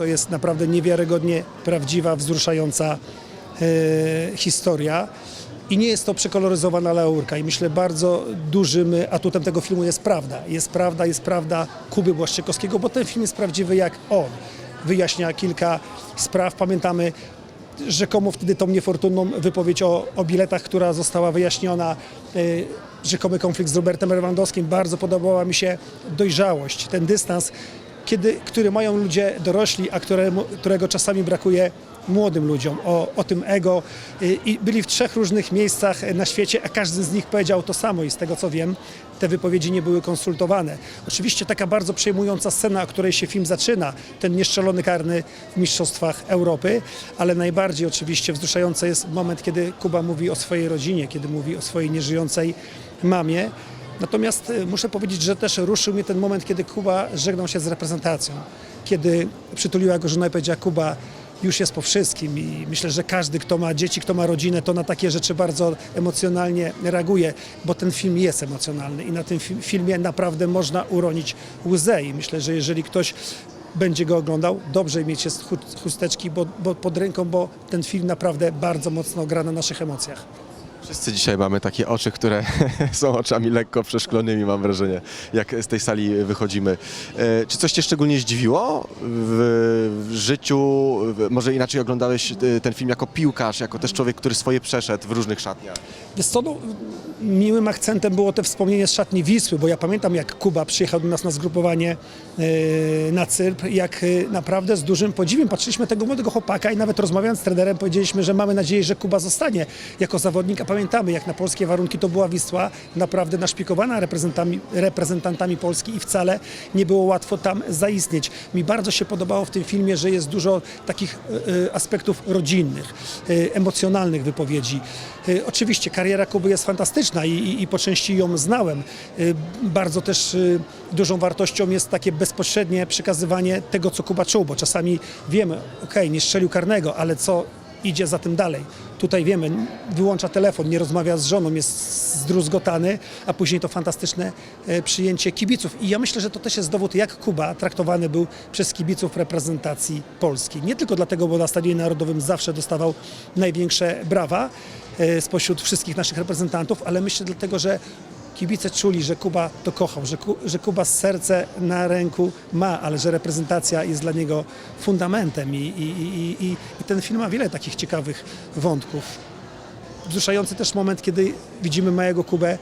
To jest naprawdę niewiarygodnie prawdziwa, wzruszająca e, historia. I nie jest to przekoloryzowana laurka. I myślę, bardzo dużym atutem tego filmu jest prawda. Jest prawda, jest prawda Kuby Błaszczykowskiego, bo ten film jest prawdziwy jak on. Wyjaśnia kilka spraw. Pamiętamy rzekomo wtedy tą niefortunną wypowiedź o, o biletach, która została wyjaśniona, y, rzekomy konflikt z Robertem Lewandowskim. Bardzo podobała mi się dojrzałość, ten dystans, kiedy, który mają ludzie dorośli, a któremu, którego czasami brakuje młodym ludziom, o, o tym ego. Y, I byli w trzech różnych miejscach na świecie, a każdy z nich powiedział to samo i z tego co wiem, te wypowiedzi nie były konsultowane. Oczywiście taka bardzo przejmująca scena, o której się film zaczyna, ten nieszczelony karny w Mistrzostwach Europy, ale najbardziej oczywiście wzruszający jest moment, kiedy Kuba mówi o swojej rodzinie, kiedy mówi o swojej nieżyjącej mamie. Natomiast y, muszę powiedzieć, że też ruszył mnie ten moment, kiedy Kuba żegnał się z reprezentacją. Kiedy przytuliła go żona i powiedziała Kuba, już jest po wszystkim i myślę, że każdy, kto ma dzieci, kto ma rodzinę, to na takie rzeczy bardzo emocjonalnie reaguje, bo ten film jest emocjonalny i na tym fi- filmie naprawdę można uronić łzę i myślę, że jeżeli ktoś będzie go oglądał, dobrze mieć jest chusteczki bo, bo pod ręką, bo ten film naprawdę bardzo mocno gra na naszych emocjach. Wszyscy dzisiaj mamy takie oczy, które są oczami lekko przeszklonymi, mam wrażenie, jak z tej sali wychodzimy. E, Czy coś Cię szczególnie zdziwiło w, życiu? Może inaczej oglądałeś e, ten film jako piłkarz, jako też człowiek, który swoje przeszedł w różnych szatniach? Wiesz co, no, miłym akcentem było te wspomnienie z szatni Wisły, bo ja pamiętam jak Kuba przyjechał do nas na zgrupowanie e, na Cypr, jak naprawdę z dużym podziwem patrzyliśmy tego młodego chłopaka i nawet rozmawiając z trenerem powiedzieliśmy, że mamy nadzieję, że Kuba zostanie jako zawodnik, pamiętamy jak na polskie warunki to była Wisła, naprawdę naszpikowana reprezentantami, reprezentantami Polski i wcale nie było łatwo tam zaistnieć. Mi bardzo się podobało w tym filmie, że jest dużo takich e, e, aspektów rodzinnych, e, emocjonalnych wypowiedzi. Oczywiście kariera Kuby jest fantastyczna i, i, i po części ją znałem. Bardzo też dużą wartością jest takie bezpośrednie przekazywanie tego, co Kuba czuł, bo czasami wiemy, okej, nie strzelił karnego, ale co idzie za tym dalej. Tutaj wiemy, wyłącza telefon, nie rozmawia z żoną, jest zdruzgotany, a później to fantastyczne e, przyjęcie kibiców. I ja myślę, że to też jest dowód, jak Kuba traktowany był przez kibiców reprezentacji Polski. Nie tylko dlatego, bo na Stadionie Narodowym zawsze dostawał największe brawa e, spośród wszystkich naszych reprezentantów, ale myślę dlatego, że kibice czuli, że Kuba to kochał, że, Ku, że Kuba serce na ręku ma, ale że reprezentacja jest dla niego fundamentem i, i, i, i, i ten film ma wiele takich ciekawych wątków. Wzruszający też moment, kiedy widzimy małego Kubę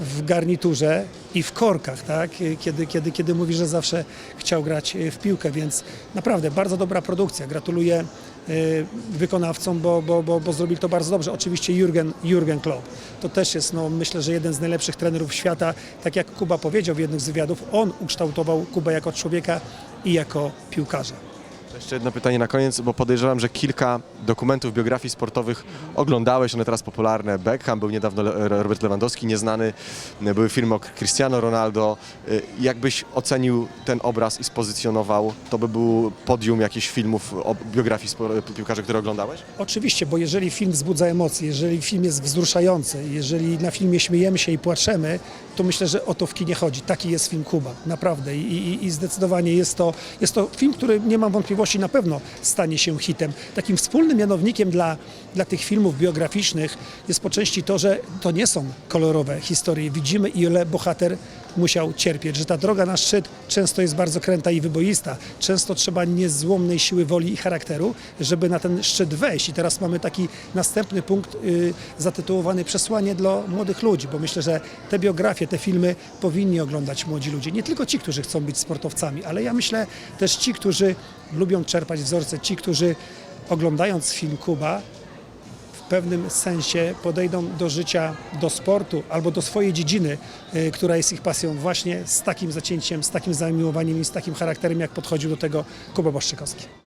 w garniturze i w korkach, tak? kiedy, kiedy, kiedy mówi, że zawsze chciał grać w piłkę, więc naprawdę bardzo dobra produkcja. Gratuluję y, wykonawcom, bo, bo, bo, bo zrobili to bardzo dobrze. Oczywiście Jurgen, Jurgen Klopp. To też jest, no, myślę, że jeden z najlepszych trenerów świata. Tak jak Kuba powiedział w jednym z wywiadów, on ukształtował Kubę jako człowieka i jako piłkarza. Jeszcze jedno pytanie na koniec, bo podejrzewam, że kilka dokumentów biografii sportowych oglądałeś, one teraz popularne. Beckham, był niedawno Robert Lewandowski, nieznany, były filmy o Cristiano Ronaldo. Y, Jakbyś ocenił ten obraz i spozycjonował, to by był podium jakichś filmów o biografii piłkarzy, które oglądałeś? Oczywiście, bo jeżeli film wzbudza emocje, jeżeli film jest wzruszający, jeżeli na filmie śmiejemy się i płaczemy, to myślę, że o to w kinie chodzi. Taki jest film Kuba, naprawdę. I, i, i zdecydowanie jest to, jest to film, który nie mam wątpliwości na pewno stanie się hitem. Takim wspólnym mianownikiem dla, dla tych filmów biograficznych jest po części to, że to nie są kolorowe historie. Widzimy, ile bohater musiał cierpieć, że ta droga na szczyt często jest bardzo kręta i wyboista. Często trzeba niezłomnej siły woli i charakteru, żeby na ten szczyt wejść. I teraz mamy taki następny punkt y, zatytułowany Przesłanie dla młodych ludzi, bo myślę, że te biografie, te filmy powinni oglądać młodzi ludzie. Nie tylko ci, którzy chcą być sportowcami, ale ja myślę też ci, którzy lubią czerpać wzorce, ci, którzy oglądając film Kuba w pewnym sensie podejdą do życia, do sportu albo do swojej dziedziny, y, która jest ich pasją, właśnie z takim zacięciem, z takim zamiłowaniem i z takim charakterem, jak podchodził do tego Kuba Błaszczykowski.